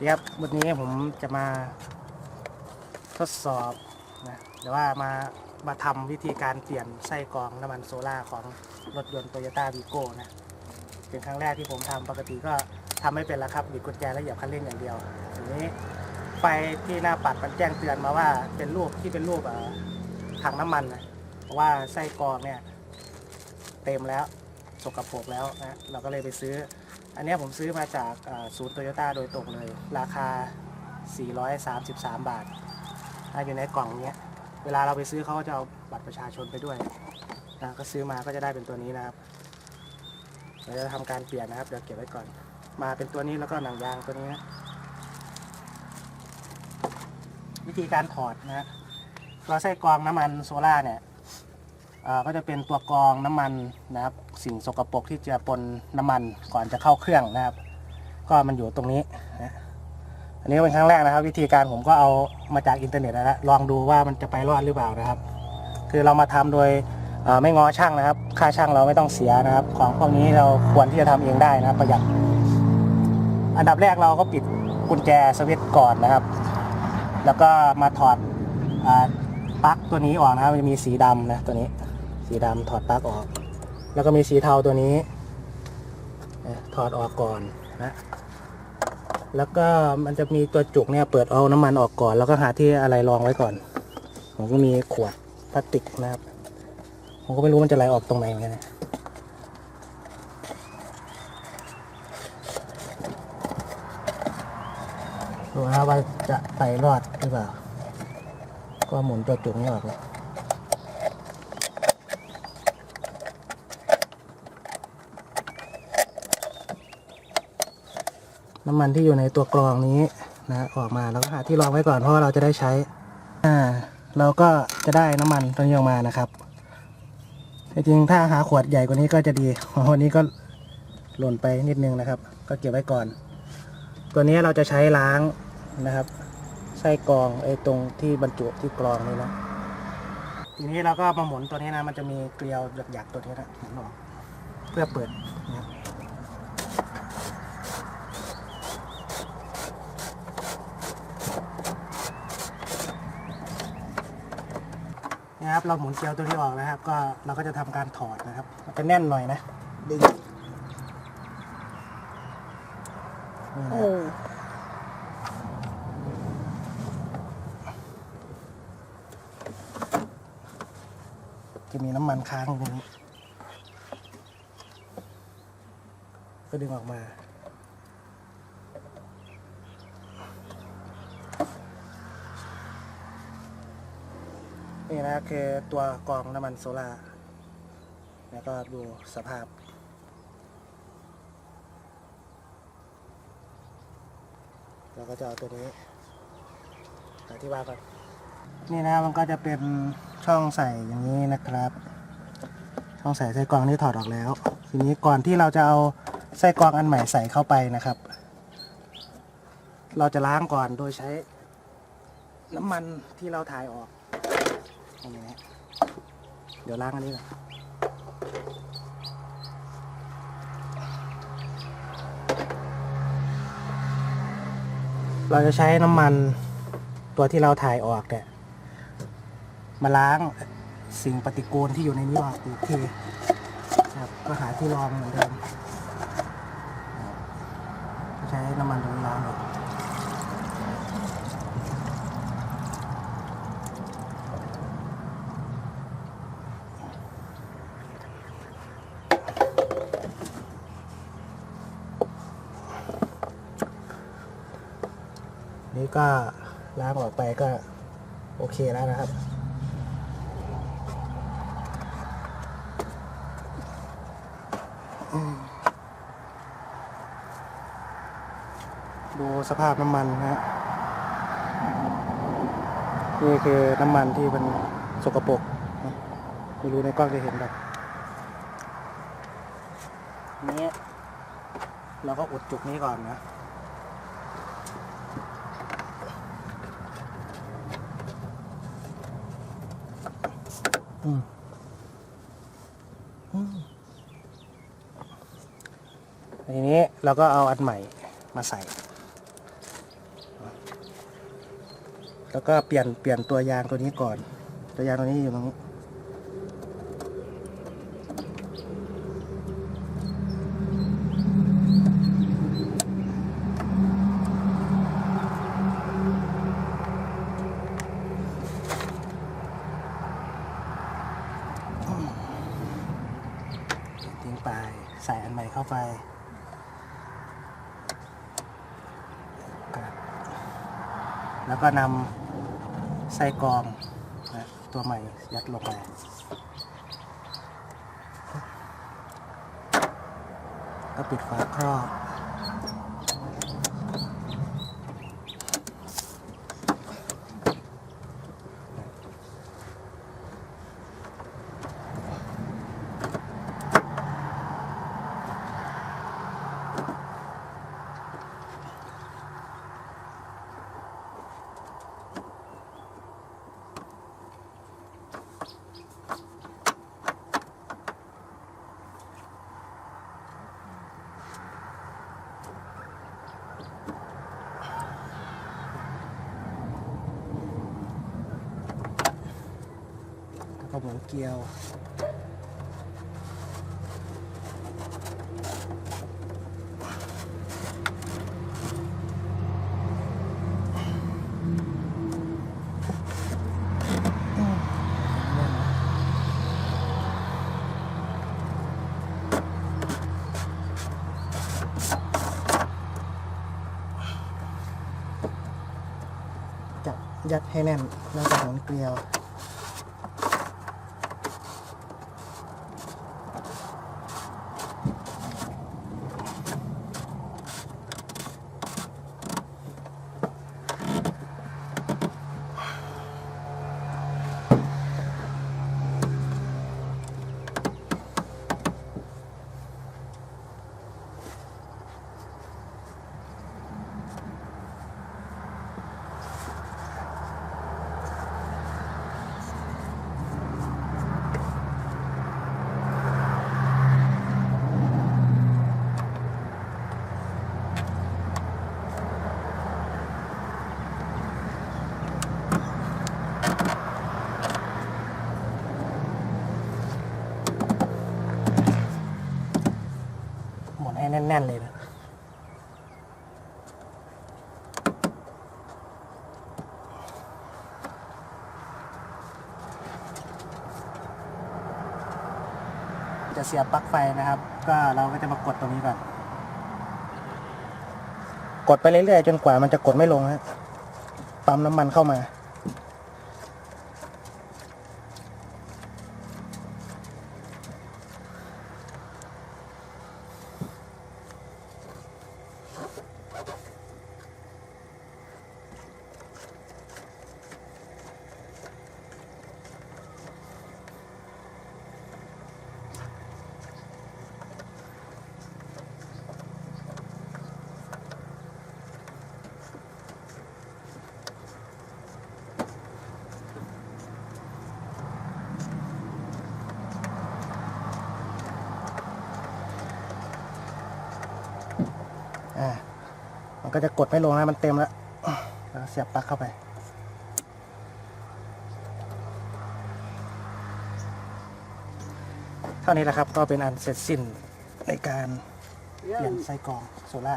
ดีครับวันนี้ผมจะมาทดสอบนะหรือว่ามามาทำวิธีการเปลี่ยนไส้กรองน้ำมันโซล่าของรถยนต์ Toyota v i g o นะเป็นครั้งแรกที่ผมทำปกติก็ทำไม่เป็นแล้วครับบิดกุญแจแล้วเหยียบคันเร่งอย่างเดียวทีนี้ไฟที่หน้าปัดมันแจ้งเตือนมาว่าเป็นรูปที่เป็นรูปถังน้ำมันนะเพราะว่าไส้กรองเนี่ยเต็มแล้วสกปรกแล้วนะเราก็เลยไปซื้อ อันนี้ผมซื้อมาจากศูนย์โตโยต้าโดยตรงเลย ราคา 433 บาทอยู่ในกล่องเนี้ย เวลาเราไปซื้อเขาก็จะเอาบัตรประชาชนไปด้วยนะก็ซื้อมาก็จะได้เป็นตัวนี้นะครับเราจะทำการเปลี่ยนนะครับ เดี๋ยวเก็บไว้ก่อน มาเป็นตัวนี้แล้วก็หนังยางตัวนี้นะวิธีการถอดนะฮะตัวไส้กรองน้ำมันโซล่าเนี่ย ก็จะเป็นตัวกรองน้ำมันนะครับ สิ่งสกปรกที่จะปนน้ำมันก่อนจะเข้าเครื่องนะครับ ก็มันอยู่ตรงนี้นะอันนี้เป็นครั้งแรกนะครับ วิธีการผมก็เอามาจากอินเทอร์เน็ตนะฮะลองดูว่ามันจะไปรอดหรือเปล่านะครับ คือเรามาทำโดยไม่ง้อช่างนะครับ ค่าช่างเราไม่ต้องเสียนะครับ ของพวกนี้เราควรที่จะทำเองได้นะครับ ประหยัดอันดับแรกเราก็ปิดกุญแจสวิตช์ก่อนนะครับ แล้วก็มาถอดอปลั๊กตัวนี้ออกนะครับมันจะมีสีดำนะตัวนี้ สีดำถอดปลั๊กออก แล้วก็มีสีเทาตัวนี้ ถอดออกก่อนนะแล้วก็มันจะมีตัวจุกเนี่ยเปิดเอาน้ำมันออกก่อน แล้วก็หาที่อะไรรองไว้ก่อน ผมก็มีขวดพลาสติกนะครับ ผมก็ไม่รู้มันจะไหลออกตรงไหนเหมือนกันนะดูนะว่าจะไปรอดหรือเปล่า ก็หมุนตัวจุกนี้ออกเลย น้ำมันที่อยู่ในตัวกรองนี้นะออกมาแล้วก็หาที่รองไว้ก่อนเพราะเราจะได้ใช้อ่าเราก็จะได้น้ำมันตัวนี้ออกมานะครับจริงๆถ้าหาขวดใหญ่กว่านี้ก็จะดีวันนี้ก็หล่นไปนิดนึงนะครับ ก็เก็บไว้ก่อน ตัวนี้เราจะใช้ล้างนะครับไส้กรองไอ้ตรงที่บรรจุที่กรองนี่นะทีนี้เราก็มาหมุนตัวนี้นะมันจะมีเกลียวหยักๆตัวนี้นะหมุนออกเพื่อเปิดนะครับ นะครับ เราหมุนเกลียวตัวนี้ออกนะครับ ก็เราก็จะทำการถอดนะครับมันจะแน่นหน่อยนะดึงนี่นะโอ้จะมีน้ำมันค้างอยู่ตรงนี้ ก็ดึงออกมา นี่นะคือตัวกรองน้ำมันโซล่าแล้วก็ดูสภาพ เราก็จะเอาตัวนี้อธิบายก่อนนี่นะมันก็จะเป็นช่องใส่อย่างนี้นะครับ ช่องใส่ไส้กรองที่ถอดออกแล้ว ทีนี้ก่อนที่เราจะเอาไส้กรองอันใหม่ใส่เข้าไปนะครับ เราจะล้างก่อนโดยใช้น้ำมันที่เราถ่ายออก อย่างนี้เดี๋ยวล้างอันนี้ก่อนเราจะใช้น้ำมันตัวที่เราถ่ายออกเนี่ยมาล้างสิ่งปฏิกูลที่อยู่ในนี้ออกอีกทีครับก็หาที่รองเหมือนเดิมใช้น้ำมันตรงนี้ล้างเลย นี่ก็ล้างออกไปก็โอเคแล้วนะครับดูสภาพน้ำมันนะฮะนี่คือน้ำมันที่มันสกปรกนะไม่รู้ในกล้องจะเห็นแบบนี้เราก็อุดจุกนี้ก่อนนะ ทีนี้เราก็เอาอันใหม่มาใส่ แล้วก็เปลี่ยนเปลี่ยนตัวยางตัวนี้ก่อน ตัวยางตัวนี้อยู่ตรงนี้ ใส่อันใหม่เข้าไปแล้วก็นำไส้กรองนะตัวใหม่ยัดลงไปก็ปิดฝาครอบ หมุนเกียว จับยัดให้แน่นแล้วก็หมุนเกลียว แน่น ๆ เลยนะจะเสียบปลั๊กไฟนะครับ ก็เราก็จะมากดตรงนี้ก่อน กดไปเรื่อยๆ จนกว่ามันจะกดไม่ลงฮะปั๊มน้ำมันเข้ามา อ่ามันก็จะกดไม่ลงนะมันเต็มแล้วแล้วก็เสียบปลั๊กเข้าไป เท่านี้แหละครับก็เป็นอันเสร็จสิ้นในการเปลี่ยนไส้กรองโซล่า